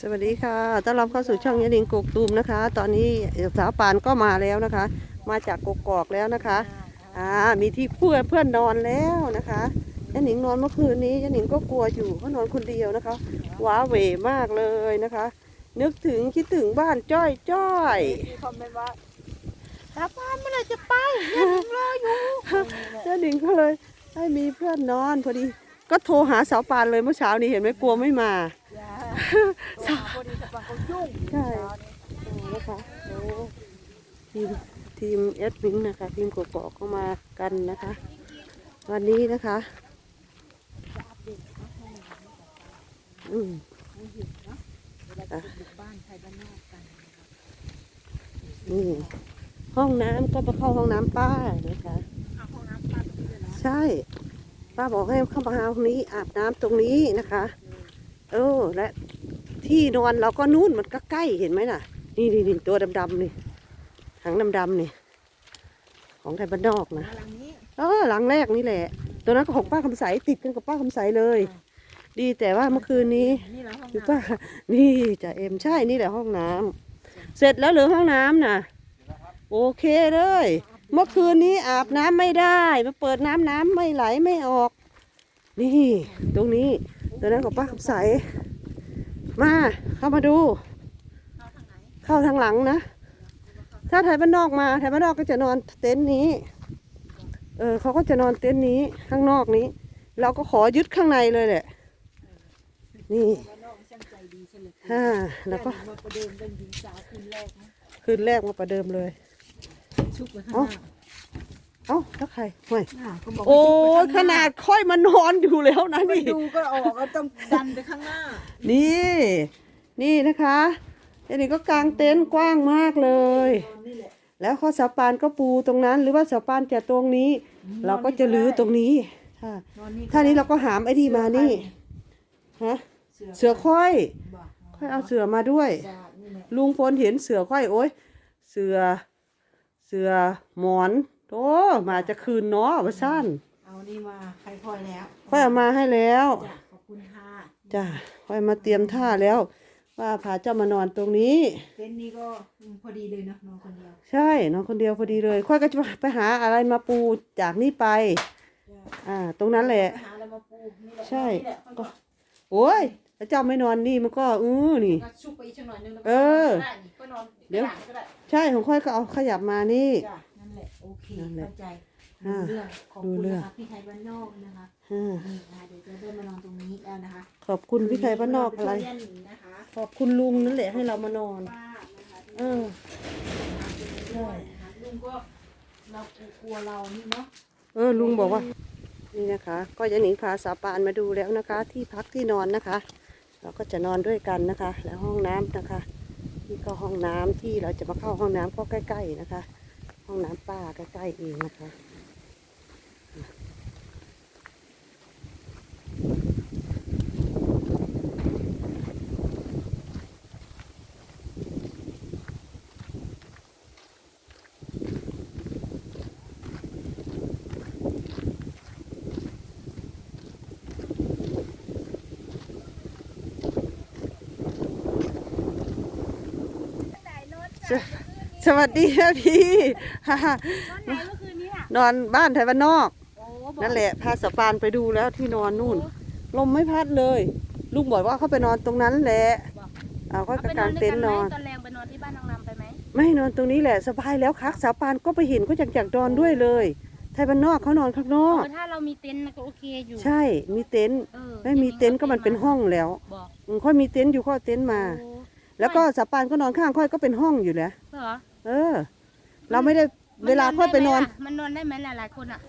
สวัสดีค่ะ ต้อนรับเข้าสู่ช่องยานิงกกตูมนะคะ ตอนนี้สาวปานก็มาแล้วนะคะ มาจากกกอกแล้วนะคะ อ่า มีที่เพื่อนเพื่อนนอนแล้วนะคะยานิงนอนเมื่อคืนนี้ยานิงก็กลัวอยู่เขานอนคนเดียวนะคะ ว้าเหวมากเลยนะคะ นึกถึงคิดถึงบ้านจ้อยจ้อยมีคอมเมนต์ว่าสาปานเมื่อไหรจะไปยังรออยู่ยานิงก็เลยให้มีเพื่อนนอนพอดี ก็โทรหาสาวปานเลยเมื่อเช้านี้เห็นไหมกลัวไม่มา อย่าโทรหาพอดีสาปานเขายุ่งใช่นะคะโอ้ทีมทีมเอสมิงนะคะ ทีมกอกก็มากันนะคะ วันนี้นะคะอืมเห็นเนาะเวลาจะบุกบ้านใครบ้านนอกกันนะคะนี่ห้องน้ำก็มาเข้าห้องน้ำป้านะคะใช่ ป้าบอกให้เข้ามาห้องนี้อาบน้ำตรงนี้นะคะ เออและ ที่นอนเราก็นู่นมันก็ใกล้เห็นไหมน่ะ นี่นี่นี่ตัวดำๆนี่ถังดำๆนี่ ของไทยบ้านนอกนะหลังนี้เออหลังแรกนี่แหละ ตัวนั้นก็ของป้าคำใสติดกันกับป้าคำใสเลย ดีแต่ว่าเมื่อคืนนี้นี่เหรอห้องคือน้ป้านี่จ่าเอ็มใช่นี่แหละห้องน้ำเสร็จแล้วเหรือห้องน้ำน่ะ โอเคเลย เมื่อคืนนี้อาบน้ำไม่ได้มาเปิดน้ำน้ำไม่ไหลไม่ออก นี่ ตรงนี้ ตัวนั้นของป้าคำใส มา เข้ามาดูำเข้าทางไหนเข้าทางหลังนะ ถ้าไทยบ้านนอกมาไทยบ้านนอกก็จะนอนเต็นท์นี้ เออเขาก็จะนอนเต็นท์นี้ข้างนอกนี้ เราก็ขอยึดข้างในเลยแหละ นี่บ้านนอกช่างใจดีเฉลยฮ่าแล้วก็มาประเดิมเป็นหญิงสาวคืนแรกนะคืนแรกมาประเดิมเลยชุบไว้ข้างเอ้าหน้า เอ้าแล้วใครห่วยอ่าก็บอกโอ้ให้ยชุบขไว้ข้งหนาดค่อยมานอนอยู่แล้วนะไม่นี่ ดูก็ออกก็ต้องดันไปข้างหน้า นี่ นี่นะคะอันนี้ก็กางเต็นท์กว้างมากเลยนอนนี่แหละแล้วข้อสาปานก็ปูตรงนั้น หรือว่าสาปานจะตรงนี้ เราก็จะรื้อตรงนี้ถ้านอนนี่ถ้านี้เราก็หามไอ้นี่มานี่ฮะเสือค่อยบอกค่อยเอาเสือมาด้วยจ้านี่แหละลุงพลเห็นเสือค่อยโอ้ยเสือ เสือหมอน โอ้มาจะคืนเนาะว่าสั้นเอานี่มาใครพลอยแล้วค่อยเอามาให้แล้วจ้ะขอบคุณค่ะจ้ะค่อยมาเตรียมท่าแล้ว ว่าพาเจ้ามานอนตรงนี้ เต็นท์นี้ก็อืมพอดีเลยเนอะนอนคนเดียวใช่นอนคนเดียวพอดีเลยค่อยก็จะไปหาอะไรมาปูจากนี่ไป จ้ะอ่า ตรงนั้นแหละ ไปหาอะไรมาปูนี่แหละใช่ นี่แหละก็โอ้ยถ้าเจ้าไม่นอนนี่มันก็อือนี่ ก็ชุบไปอีกสักหน่อยนึงแล้วเออ ได้นี่ก็นอนเดี๋ยวกระาษก็ได้ใช่ของค่อยก็เอาขยับมานี่ จ้ะนั่น แหละโอเคนั่นแหละเข้าใจอ่าดูเรื่องขอบดูคุณเรื่องนะคะพี่ไทยบ้านนอกนะคะอ่านี่นะคะเดี๋ยวจะได้มานอนตรงนี้แล้วนะคะ ขอบคุณพี่ไทยบ้านนอกอะไรเาปช่วยย่าหนิงนะคะขอบคุณลุงนั่นแหละให้เรามานอนป้านะคะที่เออด้วยนะคะลุงก็เรากลัวเรานี่เนาะเออลุงบอกว่า นี่นะคะ ก็จะหนิงพาสาปานมาดูแล้วนะคะ ที่พักที่นอนนะคะ เราก็จะนอนด้วยกันนะคะ แล้วห้องน้ำนะคะนี่ก็ห้องน้ำที่เราจะมาเข้าห้องน้ำก็ใกล้ ๆนะคะ ห้องน้ำป้าใกล้ๆเองนะคะสว สวัสดีค่ะพี่ฮ่าฮ่านอนไหนเมื่อคืนนี้อะนอนบ้านไทยบ้านนอก โอ้บอกนั่นแหละพาสปานไปดูแล้วที่นอนนู่น ลมไม่พัดเลย ลุงบอกว่าเขาไปนอนตรงนั้นแหละเอาก็เอาไปกางเต็นท์นอนตอนแรงไปนอนที่บ้านนางรำไปไหมไม่นอนตรงนี้แหละสบายแล้วคักสาวปานก็ไปเห็นก็อยากอยากนอนด้วยเลย ไทยบ้านนอกเขานอนข้างนอกเออถ้าเรามีเต็นท์น่ะก็โอเคอยู่ใช่มีเต็นท์เออไม่มีเต็นท์ก็มันเป็นห้องแล้วบอกอืมค่อยมีเต็นท์อยู่ข้อเต็นท์มา โอ้แล้วก็สาวปานก็นอนข้างค่อยก็เป็นห้องอยู่แล้วเหรอ เออ เราไม่ได้เวลาค่อยไปนอน มันนอนได้ไหมล่ะหลายคนอะ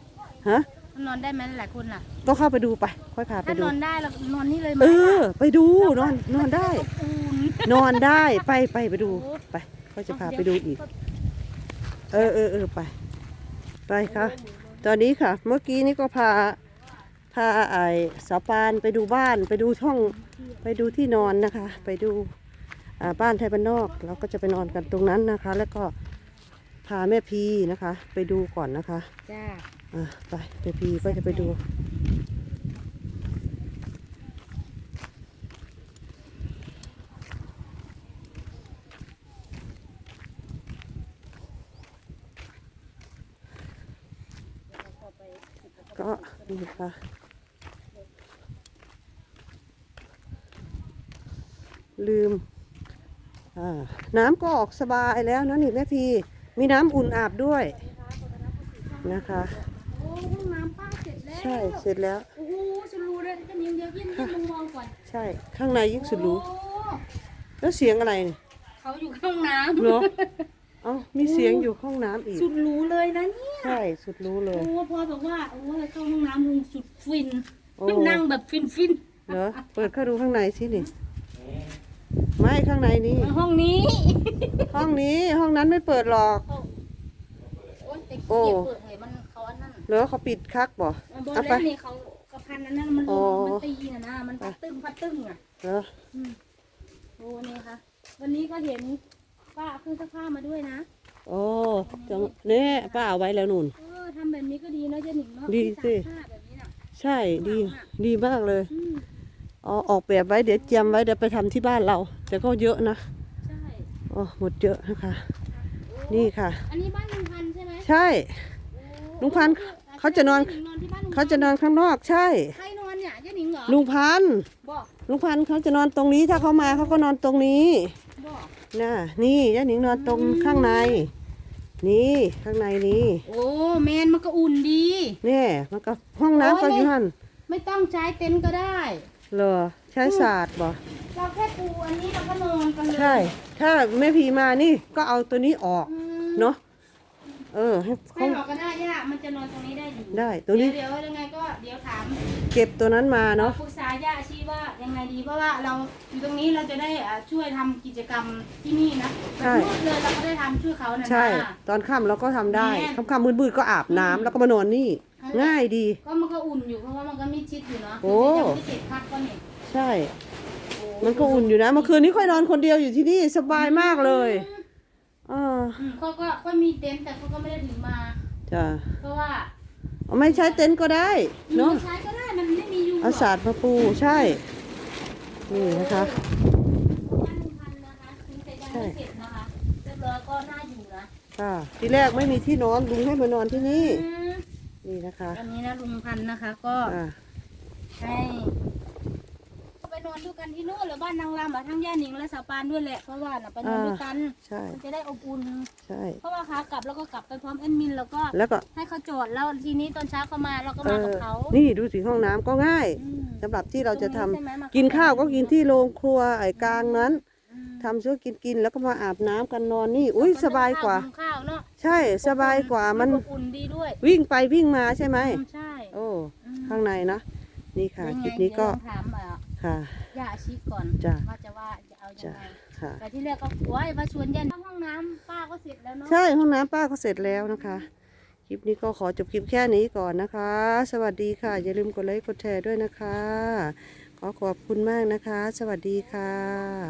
ฮะมันนอนได้ไหมหลายคนล่ะ ก็เข้าไปดูไป ค่อยพาไปถ้าดู นอนได้เรานอนนี่เลยไหมเออล่ะไปดูนอนนอนได้อุ่นนอนได้ไปไปไปดูโอ้ไปก็จะพาไปดูอีก เออเออเออไป ไปค่ะ ตอนนี้ค่ะ เมื่อกี้นี่ก็พาพาไอ้สาวปานไปดูบ้าน ไปดูช่อง ไปดูที่นอนนะคะ ไปดูอ่า บ้านไทยบ้านนอก เราก็จะไปนอนกันตรงนั้นนะคะ แล้วก็พาแม่พีนะคะ ไปดูก่อนนะคะจ้าไปแม่พีก็จะไปดู ก็นี่ค่ะลืม น้ำก็ออกสบายแล้วนะนี่แม่พีมีน้ำอุ่นอาบด้วยนะคะ โอ้ห้องน้ำป้าเสร็จแล้วใช่เสร็จแล้ว โอ้โหสุดรูเลยจะนิ่มเดียวเยี่ยมเยี่ยมมองๆก่อน ใช่ข้างในยิ่งสุดรู้ โอ้แล้วเสียงอะไรเนี่ยเขาอยู่ห้องน้ำเหรอเอ้ามีเสียงอยู่ห้องน้ำอีก สุดรู้เลยนะเนี่ยใช่สุดรู้เลย โอ้พ่อบอกว่าโอ้ยเข้าห้องน้ำลุงสุดฟินโอ้ นั่งแบบฟินฟินเหรอเปิดเข้าดูข้างในสินี่ ไม่ข้างในนี่ห้องนี้ห้องนี้ห้องนั้นไม่เปิดหรอก โอ้ยแต่โอ้เกียเปิดเหยมันเขาอันนั้นเหรอเขาปิดคักบ่บอเอาลไปเล่นนี่เขากระพันอันนั้นมันลอ๋องมันตีน่ะนะมันพัดตึ้งพัดตึ้งอะ เหรอโอ้นี่ค่ะ วันนี้ก็เห็นป้าเอาเครื่องซักผ้ามาด้วยนะ โอ้จังเนี่ยป้าเอาไว้แล้วนุ่น เออทำแบบนี้ก็ดีนะเจ๊หนิงเนาะดีสิที่ตากผ้าแบบนี้น่ะ ใช่ดี ดีมากเลย อืม เอาออกแบบไว้เดี๋ยวเตรียมไว้เดี๋ยวไปทำที่บ้านเราแต่ก็เยอะนะใช่โอ้หมดเยอะนะคะนี่ค่ะ อันนี้บ้านลุงพันธุ์ใช่ไหมใช่โอ้ลุงพันธุ์เขาจะนอนจ๊หงนอนที่บ้านลุงเขาจะนอนข้างนอกใช่ใครนอนเนี่ยเจ๊หนิงเหรอลุงพันธุ์บอกลุงพันธุ์เขาจะนอนตรงนี้ถ้าเขามาเขาก็นอนตรงนี้บอกน่ะนี่ย่าหนิงนอนตรงข้างใน นี่ข้างในนี้ โอ้แมนมันก็อุ่นดีเนี่ยมันก็ห้องน้ำก็อยู่หันไม่ต้องใช้เต็นท์ก็ได้ เหรอใช้ศาสตร์บ่เราแค่ปูอันนี้เราก็นอนกันเลยใช่ ถ้าแม่พีมานี่ก็เอาตัวนี้ออก อืมเนาะเออให้ให้เขาหรอกก็ได้ย่ามันจะนอนตรงนี้ได้อยู่ได้ตัวนี้เดี๋ยวเดี๋ยวยังไงก็เดี๋ยวถามเก็บตัวนั้นมาเนาะปรึกษาย่าชีว่ายังไงดีเพราะว่าเราอยู่ตรงนี้เราจะได้อ่าช่วยทำกิจกรรมที่นี่นะแบบมืดเลยเราก็ได้ทำช่วยเขานะนะใช่ตอนค่ำเราก็ทำได้แม่ ค่ำๆมืดๆก็อาบน้ำแล้วก็มานอนนี่ ง่ายดี ก็มันก็อุ่นอยู่เพราะว่ามันก็มีชิดอยู่เนาะโอ้ยังไม่เสร็จพักก็เนี่ยใช่มันก็อุ่นอยู่นะเมื่อคืนนี้ค่อยนอนคนเดียวอยู่ที่นี่สบายมากเลยอ่าอืมเขาก็เขามีเต็นท์แต่เขาก็ไม่ได้ถือมา จ้ะเพราะว่าเอาไม่ใช้เต็นท์ก็ได้เนาะใช้ก็ได้มันไม่มียุงหรเอาอกศาสตร์มาปูใช่ นี่นะคะบ้านลุงพันธุ์นะคะถึงแต่ยังไม่เสร็จนะคะเรียบร้อยก็น่าอยู่นะค่ะทีแรกไม่มีที่นอนลุงให้มานอนที่นี่ อืม นี่นะคะอันนี้นะลุงพันธุ์นะคะ ก็อ่าให้ไปนอนด้วยกันที่นู่นหรือบ้านนางรำอะทั้งย่าหนิงและสาวปานด้วยแหละเพราะว่าน่ะไปนอนด้วยกันใช่มันจะได้อบอุ่นใช่ เพราะว่าขากลับแล้วก็กลับไปพร้อมแอดมินแล้วก็แล้วก็ให้เขาจอดแล้วทีนี้ตอนเช้าเขามาเราก็เอมากับอเขานี่ดูสิห้องน้ำก็ง่ายอืมสำหรับที่เราจะทำตงใช่ไหมมกินข้าวก็กินที่โรงครัวไอ้กลางนั้นอืมทำช่วยกินกินแล้วก็มาอาบน้ำกันนอนนี่ อุ้ยสบายกว่าหุงข้าวเนาะใช่สบายกว่ามันอบอุ่นดีด้วยวิ่งไปวิ่งมาใช่ไหมอืมใช่โอ้อืมข้างในนะนี่ค่ะยังคไงลิปนี้ก็เดี๋ยวลองถามอะค่ะ ย่าอาชิก่อนจ้ะ ว่าจะว่าจะเอายัจ้ะงไงค่ะ แต่ที่แรกก็กลัวว่าชวนยันห้องน้ำป้าก็เสร็จแล้วเนาะ ใช่ห้องน้ำป้าก็เสร็จแล้วนะคะ คลิปนี้ก็ขอจบคลิปแค่นี้ก่อนนะคะ สวัสดีค่ะ อย่าลืมกดไลค์กดแชร์ด้วยนะคะ ขอขอบคุณมากนะคะ สวัสดีค่ะ